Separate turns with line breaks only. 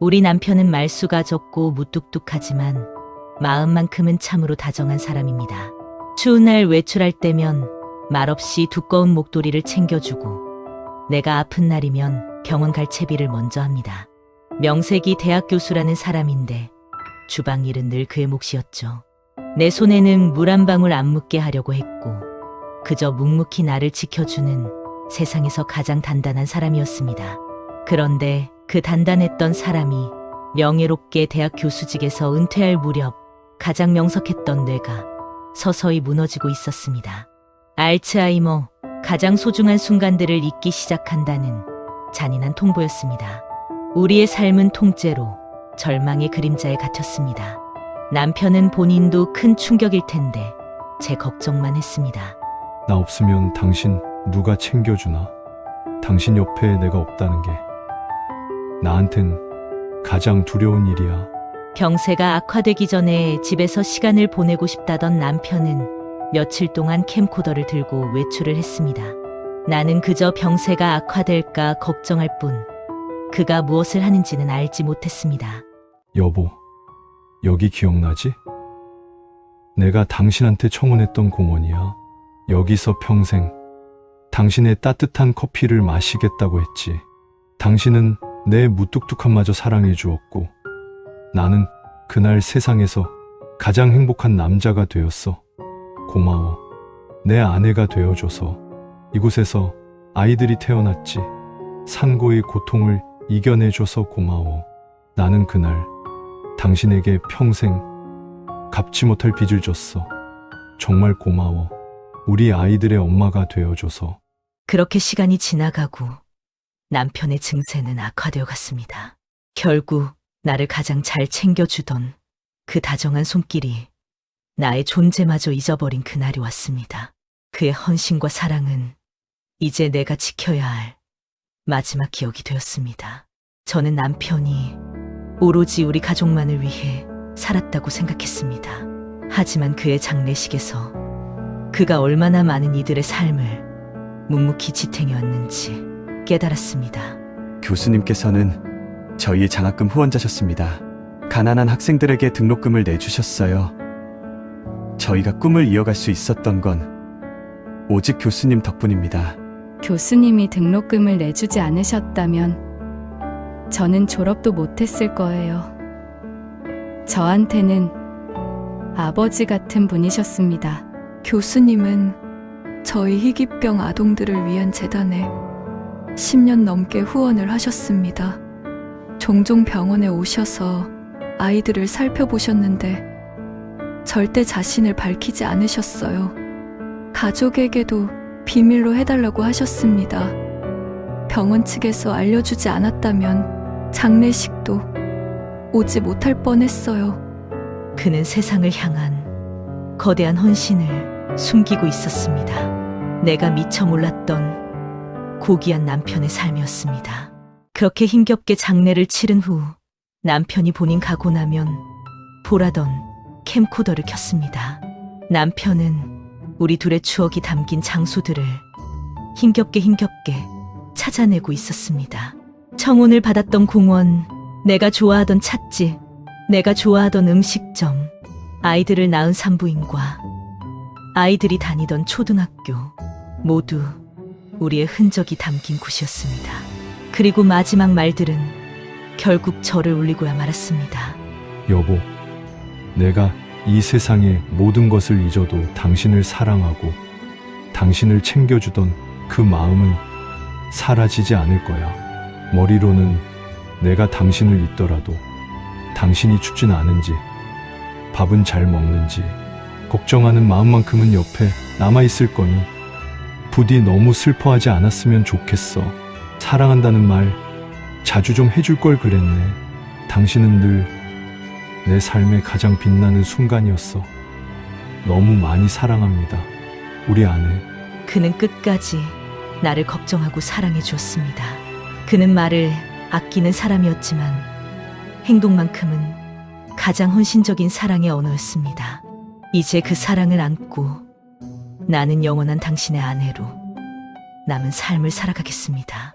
우리 남편은 말수가 적고 무뚝뚝하지만 마음만큼은 참으로 다정한 사람입니다. 추운 날 외출할 때면 말없이 두꺼운 목도리를 챙겨주고 내가 아픈 날이면 병원 갈 채비를 먼저 합니다. 명색이 대학 교수라는 사람인데 주방 일은 늘 그의 몫이었죠. 내 손에는 물 한 방울 안 묻게 하려고 했고 그저 묵묵히 나를 지켜주는 세상에서 가장 단단한 사람이었습니다. 그런데 그 단단했던 사람이 명예롭게 대학 교수직에서 은퇴할 무렵 가장 명석했던 뇌가 서서히 무너지고 있었습니다. 알츠하이머, 가장 소중한 순간들을 잊기 시작한다는 잔인한 통보였습니다. 우리의 삶은 통째로 절망의 그림자에 갇혔습니다. 남편은 본인도 큰 충격일 텐데 제 걱정만 했습니다.
나 없으면 당신 누가 챙겨주나? 당신 옆에 내가 없다는 게 나한텐 가장 두려운 일이야.
병세가 악화되기 전에 집에서 시간을 보내고 싶다던 남편은 며칠 동안 캠코더를 들고 외출을 했습니다. 나는 그저 병세가 악화될까 걱정할 뿐 그가 무엇을 하는지는 알지 못했습니다.
여보, 여기 기억나지? 내가 당신한테 청혼했던 공원이야. 여기서 평생 당신의 따뜻한 커피를 마시겠다고 했지. 당신은 내 무뚝뚝함마저 사랑해 주었고, 나는 그날 세상에서 가장 행복한 남자가 되었어. 고마워. 내 아내가 되어줘서 이곳에서 아이들이 태어났지. 산고의 고통을 이겨내줘서 고마워. 나는 그날 당신에게 평생 갚지 못할 빚을 줬어. 정말 고마워. 우리 아이들의 엄마가 되어줘서.
그렇게 시간이 지나가고 남편의 증세는 악화되어 갔습니다. 결국 나를 가장 잘 챙겨주던 그 다정한 손길이 나의 존재마저 잊어버린 그날이 왔습니다. 그의 헌신과 사랑은 이제 내가 지켜야 할 마지막 기억이 되었습니다. 저는 남편이 오로지 우리 가족만을 위해 살았다고 생각했습니다. 하지만 그의 장례식에서 그가 얼마나 많은 이들의 삶을 묵묵히 지탱해왔는지 깨달았습니다.
교수님께서는 저희의 장학금 후원자셨습니다. 가난한 학생들에게 등록금을 내주셨어요. 저희가 꿈을 이어갈 수 있었던 건 오직 교수님 덕분입니다.
교수님이 등록금을 내주지 않으셨다면 저는 졸업도 못했을 거예요. 저한테는 아버지 같은 분이셨습니다.
교수님은 저희 희귀병 아동들을 위한 재단에 10년 넘게 후원을 하셨습니다. 종종 병원에 오셔서 아이들을 살펴보셨는데 절대 자신을 밝히지 않으셨어요. 가족에게도 비밀로 해달라고 하셨습니다. 병원 측에서 알려주지 않았다면 장례식도 오지 못할 뻔했어요.
그는 세상을 향한 거대한 헌신을 숨기고 있었습니다. 내가 미처 몰랐던 고귀한 남편의 삶이었습니다. 그렇게 힘겹게 장례를 치른 후 남편이 본인 가고 나면 보라던 캠코더를 켰습니다. 남편은 우리 둘의 추억이 담긴 장소들을 힘겹게 힘겹게 찾아내고 있었습니다. 청혼을 받았던 공원, 내가 좋아하던 찻집, 내가 좋아하던 음식점, 아이들을 낳은 산부인과 아이들이 다니던 초등학교, 모두 우리의 흔적이 담긴 곳이었습니다. 그리고 마지막 말들은 결국 저를 울리고야 말았습니다.
여보, 내가 이 세상의 모든 것을 잊어도 당신을 사랑하고 당신을 챙겨주던 그 마음은 사라지지 않을 거야. 머리로는 내가 당신을 잊더라도 당신이 춥진 않은지, 밥은 잘 먹는지, 걱정하는 마음만큼은 옆에 남아있을 거니 부디 너무 슬퍼하지 않았으면 좋겠어. 사랑한다는 말 자주 좀 해줄 걸 그랬네. 당신은 늘 내 삶의 가장 빛나는 순간이었어. 너무 많이 사랑합니다. 우리 아내.
그는 끝까지 나를 걱정하고 사랑해 주었습니다. 그는 말을 아끼는 사람이었지만 행동만큼은 가장 헌신적인 사랑의 언어였습니다. 이제 그 사랑을 안고 나는 영원한 당신의 아내로 남은 삶을 살아가겠습니다.